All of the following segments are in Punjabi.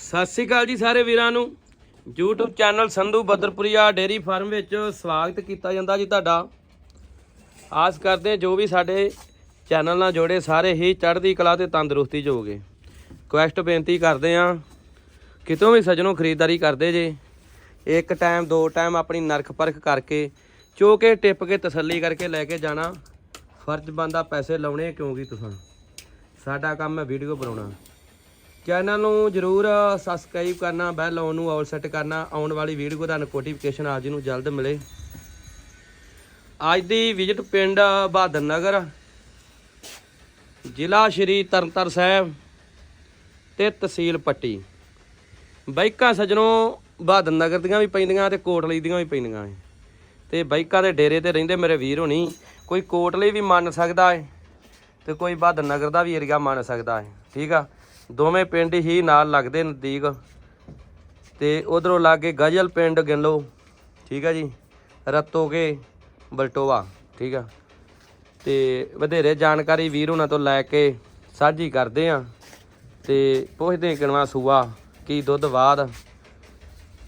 ਸਤਿ ਸ੍ਰੀ ਅਕਾਲ ਜੀ ਸਾਰੇ ਵੀਰਾਂ ਨੂੰ। YouTube channel Sandhu Badarpuria dairy farm ਵਿੱਚ ਸਵਾਗਤ ਕੀਤਾ ਜਾਂਦਾ ਜੀ ਤੁਹਾਡਾ। ਆਸ ਕਰਦੇ ਜੋ ਵੀ ਸਾਡੇ ਚੈਨਲ ਨਾਲ ਜੁੜੇ ਸਾਰੇ ਹੀ ਚੜ੍ਹਦੀ ਕਲਾ ਤੇ ਤੰਦਰੁਸਤੀ 'ਚ ਹੋਗੇ ਕੁਐਸਟ ਬੇਨਤੀ ਕਰਦੇ ਆ ਕਿਤੋਂ ਵੀ ਸਜਣੋਂ ਖਰੀਦਦਾਰੀ ਕਰਦੇ ਜੇ। ਇੱਕ ਟਾਈਮ ਦੋ ਟਾਈਮ ਆਪਣੀ ਨਰਖ ਪਰਖ ਕਰਕੇ, ਚੋ ਕੇ ਟਿੱਪ ਕੇ ਤਸੱਲੀ ਕਰਕੇ ਲੈ ਕੇ ਜਾਣਾ। ਫਰਜ਼ ਬੰਦਾ ਪੈਸੇ ਲਾਉਣੇ ਕਿਉਂਕਿ ਤੁਸੀਂ? ਸਾਡਾ ਕੰਮ ਹੈ ਵੀਡੀਓ ਬਣਾਉਣਾ। ਚੈਨਲ ਨੂੰ ਜਰੂਰ ਸਬਸਕ੍ਰਾਈਬ ਕਰਨਾ ਬੈਲ ਆਨ ਨੂੰ ਆਲ ਸੈੱਟ ਕਰਨਾ, ਆਉਣ ਵਾਲੀ ਵੀਡੀਓ ਦਾ ਨੋਟੀਫਿਕੇਸ਼ਨ ਆਪ ਜੀ ਨੂੰ ਜਲਦ ਮਿਲੇ। ਅੱਜ ਦੀ ਵਿਜ਼ਿਟ ਪਿੰਡ ਬਹਾਦਰ ਨਗਰ, ਜ਼ਿਲ੍ਹਾ ਸ਼੍ਰੀ ਤਰਨਤਾਰਨ ਸਾਹਿਬ ਤੇ ਤਹਿਸੀਲ ਪੱਟੀ। ਬਾਈਕਾਂ ਸਜਣੋਂ ਬਹਾਦਰ ਨਗਰ ਦੀਆਂ ਵੀ ਪੈਂਦੀਆਂ ਤੇ ਕੋਟਲੀ ਦੀਆਂ ਵੀ ਪੈਂਦੀਆਂ ਏ ਤੇ ਬਾਈਕਾਂ ਦੇ ਡੇਰੇ ਤੇ ਰਹਿੰਦੇ ਮੇਰੇ ਵੀਰ ਹੋਣੀ, ਕੋਈ ਕੋਟਲੀ ਵੀ ਮੰਨ ਸਕਦਾ ਹੈ ਤੇ ਕੋਈ ਬਹਾਦਰ ਨਗਰ ਦਾ ਵੀ ਏਰੀਆ ਮੰਨ ਸਕਦਾ ਹੈ ਠੀਕ ਆ? ਦੋਵੇਂ ਪਿੰਡ ਹੀ ਨਾਲ ਲੱਗਦੇ ਨਜ਼ਦੀਕ। ਤੇ ਉਧਰੋਂ ਲਾਗੇ ਗਜਲ ਪਿੰਡ ਗਿਣਲੋ ਠੀਕ ਆ ਜੀ? ਰਤੋਗੇ ਬਲਟੋਆ। ਠੀਕ ਆ? ਤੇ ਵਧੇਰੇ ਜਾਣਕਾਰੀ ਵੀਰ ਉਹਨਾਂ ਤੋਂ ਲੈ ਕੇ ਸਾਂਝੀ ਕਰਦੇ ਆ। ਤੇ ਪੁੱਛਦੇ ਕਿਨਵਾ ਸੂਆ, ਕੀ ਦੁੱਧ ਬਾਦ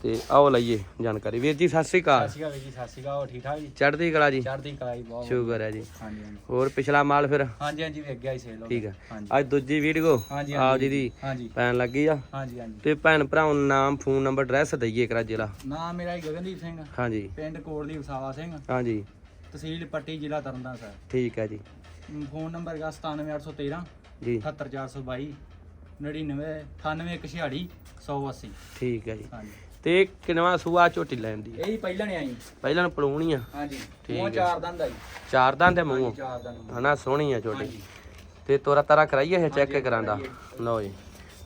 ਤੇ ਆਓ ਲਈਏ ਜਾਣਕਾਰੀ। ਵੀਰ ਜੀ ਸਤਿ ਸ੍ਰੀ ਅਕਾਲ। ਸਤਿ ਸ਼੍ਰੀ ਅਕਾਲ ਜੀ ਸਤਿ ਸ਼੍ਰੀ ਅਕਾਲ ਹੋਰ ਠੀਕ ਠਾਕ ਜੀ? ਚੜ੍ਹਦੀ ਕਲਾ ਜੀ? ਚੜ੍ਹਦੀ ਕਲਾ ਜੀ ਬਹੁਤ ਸ਼ੁਕਰ ਹੈ ਜੀ। ਹਾਂਜੀ ਹਾਂਜੀ। ਹੋਰ ਪਿਛਲਾ ਮਾਲ ਫਿਰ? ਹਾਂਜੀ ਹਾਂਜੀ ਵੇਖ ਗਿਆ ਜੀ ਸੇਲ ਹੋ ਠੀਕ ਆ। ਅੱਜ ਦੂਜੀ ਵੀਡੀਓ। ਆਪ ਜੀ ਦੀ ਪੈਣ ਲੱਗੀ ਆ। ਹਾਂਜੀ ਹਾਂਜੀ। ਤੇ ਭੈਣ ਭਰਾਵਾਂ ਨੂੰ ਨਾਮ ਫੋਨ ਨੰਬਰ ਐਡਰੈਸ ਦਈਏ ਕਰਾ ਜ਼ਿਲ੍ਹਾ। ਨਾਮ ਮੇਰਾ ਜੀ ਗਗਨਦੀਪ ਸਿੰਘ ਹਾਂਜੀ। ਪਿੰਡ ਕੋਟਲੀ ਵਸਾਵਾ ਸਿੰਘ। ਹਾਂਜੀ। ਤਹਿਸੀਲ ਪੱਟੀ ਜ਼ਿਲ੍ਹਾ ਤਰਨਤਾਰਨ ਸਾਹਿਬ। ਠੀਕ ਹੈ ਜੀ। ਫੋਨ ਨੰਬਰ ਹੈਗਾ 97813 ਜੀ। 78422 99 9816 180 ਠੀਕ ਹੈ ਜੀ। ਹਾਂਜੀ। ਤੇ ਕਿਨਵਾ ਸੂਆ ਝੋਟੀ ਲੈਣ ਦੀ ਇਹ ਹੀ ਪਹਿਲਾਂ ਨੇ ਆਈ। ਪਹਿਲਾਂ ਨੂੰ ਪਲੂਣੀ ਆ। ਹਾਂਜੀ ਠੀਕ ਉਹ ਹੈ। ਚਾਰ ਦੰਦ ਆਈ ਚਾਰ ਦੰਦ ਦੇ ਮੂੰਹ। ਚਾਰ ਦੰਦ ਹਨਾ ਸੋਹਣੀ ਆ ਝੋਟੀ। ਹਾਂਜੀ। ਤੇ ਤੋਰਾ ਤਾਰਾ ਕਰਾਈਏ ਇਹ ਚੈੱਕ ਕਰਾਂਦਾ ਲਓ ਜੀ।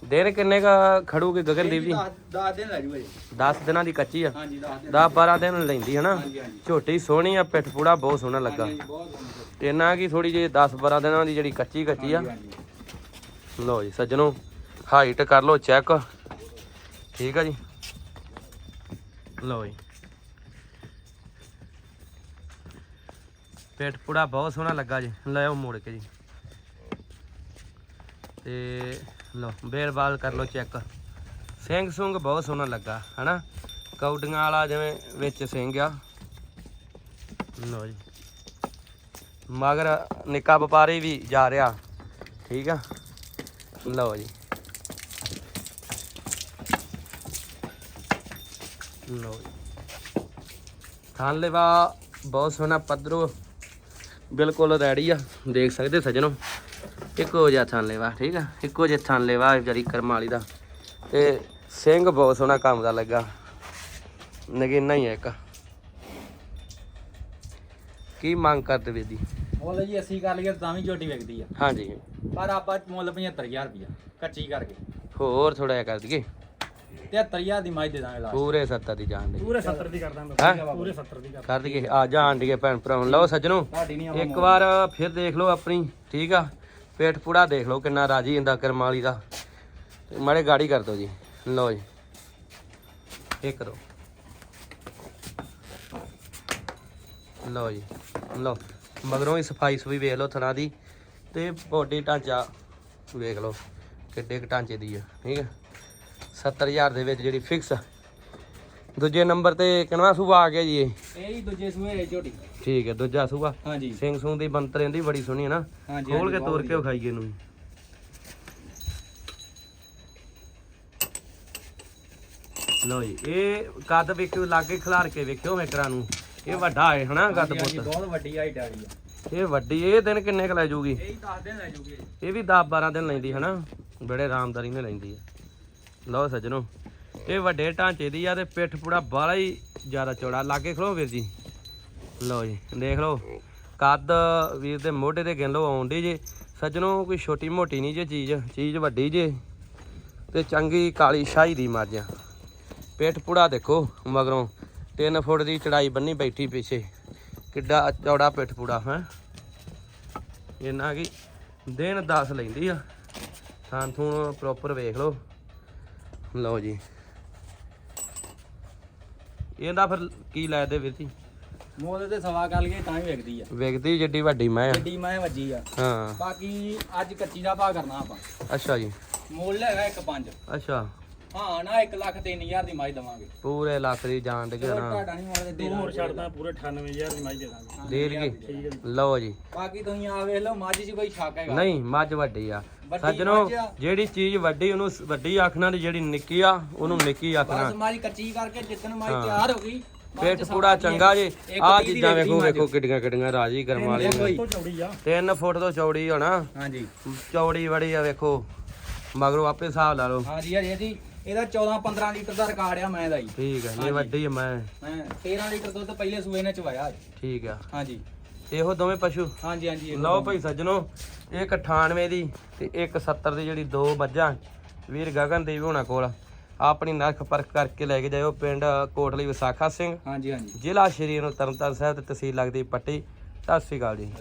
ਦਿਨ ਕਿੰਨੇ ਕਾ ਖੜੂਗੇ ਗਗਨਦੀਪ ਜੀ? 10 ਦਿਨ ਲੈ ਜੂਗਾ ਜੀ। 10 ਦਿਨਾਂ ਦੀ ਕੱਚੀ ਆ। ਹਾਂਜੀ 10 ਦਿਨ। 10 12 ਦਿਨ ਲੈਂਦੀ ਹਨਾ? ਹਾਂਜੀ ਹਾਂਜੀ। ਝੋਟੀ ਸੋਹਣੀ ਆ ਪਿੱਠ ਪੂੜਾ ਬਹੁਤ ਸੋਹਣਾ ਲੱਗਾ। ਹਾਂਜੀ, ਬਹੁਤ ਸੋਹਣੀ ਤੇ ਇਹਨਾਂ ਕੀ ਥੋੜੀ ਜਿਹੀ 10 12 ਦਿਨਾਂ ਦੀ ਜਿਹੜੀ ਕੱਚੀ ਕੱਚੀ ਆ। ਹਾਂਜੀ ਹਾਂਜੀ। ਲਓ ਜੀ ਸੱਜਣੋ ਹਾਈਟ ਕਰ ਲਓ ਚੈੱਕ। ਠੀਕ ਆ ਜੀ। ਲਓ ਜੀ। ਪੇਟ ਪੂੜਾ ਬਹੁਤ ਸੋਹਣਾ ਲੱਗਾ ਜੀ। ਲੈ ਆਓ ਮੋੜ ਕੇ ਜੀ। ਤੇ ਲਓ, ਬੇਲ ਕਰ ਲਓ ਚੈੱਕ। ਸਿੰਘ ਸੁੰਗ ਬਹੁਤ ਸੋਹਣਾ ਲੱਗਾ, ਹਨਾ? ਕੌਡੀਆਂ ਵਾਲਾ ਜਿਵੇਂ ਵਿੱਚ ਸਿੰਘ ਆ। ਲਓ ਜੀ। ਮਗਰ ਨਿੱਕਾ ਵਪਾਰੀ ਵੀ ਜਾ ਰਿਹਾ। ਠੀਕ ਆ? ਲਓ ਜੀ। ਲਓ ਥਾਨ ਲੈਵਾ ਬਹੁਤ ਸੋਹਣਾ ਪੱਧਰੋ ਬਿਲਕੁਲ ਰੈਡੀ ਆ। ਦੇਖ ਸਕਦੇ ਸਜਣੋ ਇੱਕੋ ਜਿਹਾ ਥਾਨ ਲੈਵਾ ਠੀਕ ਆ? ਇੱਕੋ ਜਿਹਾ ਥਾਨ ਲੈਵਾ ਜਰੀ ਕਰਮ ਵਾਲੀ ਦਾ। ਤੇ ਸਿੰਘ ਬਹੁਤ ਸੋਹਣਾ ਕੰਮ ਦਾ ਲੱਗਾ। ਨਗੀਨਾ ਹੀ ਆ ਇੱਕ। ਕੀ ਮੰਗ ਕਰਦੇ ਵੀਰ ਜੀ? ਮੁੱਲ ਜੀ 80 ਕਰ ਲਈਏ ਤਾਂ ਵੀ ਝੋਟੀ ਵਿਕਦੀ ਆ। ਹਾਂਜੀ। ਪਰ ਆਪਾਂ ਮੁੱਲ 75000 ਰੁਪਇਆ ਕੱਚੀ ਕਰਕੇ। ਹੋਰ ਥੋੜਾ ਜਿਹਾ ਕਰ ਦਈਏ। 73000 ਦੀ ਮੱਝ ਦੇ ਦਾਂਗੇ ਲਾਸਟ ਪੂਰੇ 70 ਦੀ ਜਾਣ ਦੇ। ਪੂਰੇ 70 ਦੀ ਕਰ ਦਾਂਗੇ ਹੈਂ? ਪੂਰੇ 70 ਦੀ ਕਰ ਕਰ ਦਈਏ। ਆ ਜਾਣ ਡੀਏ ਭੈਣ ਭਰਾਵਾਂ ਲਓ ਸੱਜਣੋ ਤੁਹਾਡੀ ਨਹੀਂ ਇੱਕ ਵਾਰ ਫਿਰ ਦੇਖ ਲਓ ਆਪਣੀ ਠੀਕ ਆ? ਪੇਟ ਪੂੜਾ ਦੇਖ ਲਓ ਕਿੰਨਾ ਰਾਜੀ ਹੁੰਦਾ ਦਾ। ਤੇ ਮਾੜੇ ਗਾੜੀ ਕਰ ਦਿਓ ਜੀ। ਲਓ ਜੀ। ਇੱਕ ਦੋ। ਲਓ ਜੀ। ਲਓ। ਮਗਰੋਂ ਹੀ ਸਫ਼ਾਈ ਸੁਈ ਵੇਖ ਲਓ ਥਣਾ ਦੀ। ਤੇ ਬੋਡੀ ਢਾਂਚਾ ਵੇਖ ਲਓ ਕਿੱਡੇ ਕੁ ਢਾਂਚੇ ਦੀ ਆ ਠੀਕ ਆ? 70000 ਦੇ ਵਿੱਚ ਜਿਹੜੀ ਫਿਕਸ ਦੂਜੇ ਨੰਬਰ ਤੇ ਕਿਨਵਾ ਸੂਆ ਆ ਗਿਆ ਜੀ ਇਹ। ਇਹ ਹੀ ਦੂਜੇ ਸੂਏ ਹੈ ਝੋਟੀ ਠੀਕ ਹੈ ਦੂਜਾ ਸੂਆ। ਹਾਂਜੀ। ਸਿੰਘ ਸੂੰ ਦੀ ਬੰਤਰ ਇਹਦੀ ਬੜੀ ਸੋਹਣੀ ਹੈ ਨਾ। ਹਾਂਜੀ ਖੋਲ ਕੇ ਹਾਂਜੀ, ਤੋੜ ਬਹੁਤ ਕੇ ਵਿਖਾਈਏ ਇਹਨੂੰ ਲੋ ਜੀ ਇਹ ਕੱਦ ਵੇਖਿਓ ਲਾਗੇ ਖਿਲਾਰ ਕੇ ਵੇਖਿਓ ਮੇਕਰਾਂ ਨੂੰ। ਇਹ ਵੱਡਾ ਹੈ ਹਨਾ ਕੱਦ ਹਾਂਜੀ, ਹਾਂਜੀ, ਪੁੱਤ। ਬਹੁਤ ਵੱਡੀ ਹਾਈਟ ਆ ਇਹ ਵੱਡੀ ਇਹ ਦਿਨ ਕਿੰਨੇ ਕ ਲੈ ਜੂਗੀ? ਇਹ ਹੀ 10 ਦਿਨ ਲੈ ਜੂਗੇ ਇਹ। ਵੀ 10 12 ਦਿਨ ਲੈਂਦੀ ਹਨਾ। ਬੜੇ ਆਰਾਮਦਾਰੀ ਨਾਲ ਲੈਂਦੀ ਹੈ। ਲਓ ਸੱਜਣੋ, ਇਹ ਵੱਡੇ ਢਾਂਚੇ ਦੀ ਆ ਤੇ ਪਿੱਠ ਪੂੜਾ ਬਾਲਾ ਹੀ ਜ਼ਿਆਦਾ ਚੌੜਾ, ਲਾਗੇ ਖਲੋ ਵੀਰ ਜੀ। ਲਓ ਜੀ, ਦੇਖ ਲਓ, ਕੱਦ ਵੀਰ ਦੇ ਮੋਢੇ ਤੇ ਗਿਣ ਲਓ ਆਉਂਦੀ ਜੇ। ਸੱਜਣੋ, ਕੋਈ ਛੋਟੀ ਮੋਟੀ ਨਹੀਂ ਜੇ ਚੀਜ਼ ਚੀਜ਼ ਵੱਡੀ ਜੇ। ਤੇ ਚੰਗੀ ਕਾਲੀ ਸ਼ਾਹੀ ਦੀ ਮੱਝ ਆ। ਪਿੱਠ ਪੂੜਾ ਦੇਖੋ ਮਗਰੋਂ 3 ਫੁੱਟ ਦੀ ਚੜਾਈ ਬੰਨੀ ਬੈਠੀ ਪਿੱਛੇ। ਕਿੱਡਾ ਚੌੜਾ ਪਿੱਠ ਪੂੜਾ ਹੈ। ਇਹਨਾਂ ਕੀ ਦਿਨ 10 ਲੈਂਦੀ ਆ। ਥਾਂ ਥੂਣ ਪ੍ਰੋਪਰ ਵੇਖ ਲਓ। ਲਓ ਜੀ। ਇਹਦਾ ਫਿਰ ਕੀ ਲਾਇਦੇ ਵੀਰ ਜੀ? ਮੁੱਲ ਤੇ ਸਵਾ ਕਰ ਲਈਏ ਤਾਂ ਹੀ ਵਿਕਦੀ ਆ। ਵੇਖਦੀ ਜਿੱਡੀ ਵੱਡੀ ਮੈਂ ਆ। ਗੱਡੀ ਮੈਂ ਵੱਜੀ ਆ। ਹਾਂ। ਬਾਕੀ ਅੱਜ ਕੱਚੀ ਦਾ ਭਾਅ ਕਰਨਾ ਆਪਾਂ। ਅੱਛਾ ਜੀ। ਮੁੱਲ ਹੈਗਾ 1.5 ਅੱਛਾ। ਹਾਂ ਨਾ 1 ਲੱਖ 3000 ਦੀ ਮੱਝ ਦਵਾਂਗੇ। ਪੂਰੇ ਲੱਖ ਦੀ ਜਾਨ ਦੇ ਨਾ। ਤੁਹਾਡਾ ਨਹੀਂ ਮੋੜ ਦੇ ਹੋਰ ਛੱਡਦਾ ਪੂਰੇ 98000 ਦੀ ਮਾਈ ਦੇ ਦਾਂਗੇ। ਦੇ ਦਈਏ। ਠੀਕ ਹੈ। ਜੀ ਲਓ ਜੀ। ਬਾਕੀ ਤੁਸੀਂ ਆ ਵੇਖ ਲਓ ਮੱਝ 'ਚ ਕੋਈ ਸ਼ੱਕ ਹੈਗਾ। ਨਹੀਂ ਮੱਝ ਵੱਡੀ ਆ। ਵੱਡੀ ਸੱਜਣੋ ਮੱਝ ਆ। ਜਿਹੜੀ ਚੀਜ਼ ਵੱਡੀ ਉਹਨੂੰ ਸ- ਵੱਡੀ ਆਖਣਾ ਤੇ ਜਿਹੜੀ ਨਿੱਕੀ ਆ ਉਹਨੂੰ ਨਿੱਕੀ ਆਖਣਾ। ਬਸ ਮੱਝ ਕੱਚੀ ਕਰਕੇ ਜਿੱਤਨ ਮੱਝ ਹਾਂ। ਤਿਆਰ ਹੋ ਗਈ ਪੇਟ ਪੂੜਾ ਚੰਗਾ ਜੇ। ਆ ਚੀਜ਼ਾਂ ਵੇਖੋ। ਵੇਖੋ ਕਿੱਡੀਆਂ ਕਿੱਡੀਆਂ ਰਾਜੀ ਕਰਮ ਵਾਲੀਆਂ ਦੇਖੋ ਜੀ। ਤੋਂ ਚੌੜੀ ਆ। 3 ਫੁੱਟ ਤੋਂ ਚੌੜੀ ਹੋਣਾ। ਹਾਂਜੀ। ਚੌੜੀ ਬੜੀ ਆ ਵੇਖੋ। ਮਗਰੋਂ ਆਪੇ ਹਿਸਾਬ ਲਾ ਲਓ। ਹਾਂਜੀ ਹਜੇ ਜੀ ਇਹਦਾ 14 15 ਲੀਟਰ ਦਾ ਰਿਕਾਰਡ ਆ ਮੈਂ ਦਾ ਜੀ। ਠੀਕ ਹੈ ਨਹੀਂ ਵੱਡੀ ਆ ਮੈਂ। ਮੈਂ 13 ਲੀਟਰ ਦੁੱਧ ਪਹਿਲੇ ਸੂਏ ਨੇ ਚਵਾਇਆ ਠੀਕ ਆ। ਹਾਂਜੀ। ਇਹੋ ਦੋਵੇਂ ਪਸ਼ੂ? ਹਾਂਜੀ ਹਾਂਜੀ ਇਹ ਲਓ ਭਾਈ ਸੱਜਣੋ ਇੱਕ 98 ਦੀ ਤੇ ਇੱਕ 70 ਦੀ ਜਿਹੜੀ ਦੋ ਮੱਝਾਂ ਵੀਰ ਗਗਨਦੀਪ ਹੋਣਾ ਕੋਲ ਆਪਣੀ ਨਰਖ ਪਰਖ ਕਰਕੇ ਲੈ ਕੇ ਜਾਇਓ ਪਿੰਡ ਕੋਟਲੀ ਵਿਸਾਖਾ ਸਿੰਘ। ਹਾਂਜੀ ਹਾਂਜੀ। ਜ਼ਿਲ੍ਹਾ ਸ਼੍ਰੀ ਨੂੰ ਤਰਨਤਾਰਨ ਸਾਹਿਬ ਤੇ ਤਹਿਸੀਲ ਲੱਗਦੀ ਪੱਟੀ। ਸਤਿ ਸ਼੍ਰੀ ਅਕਾਲ ਜੀ।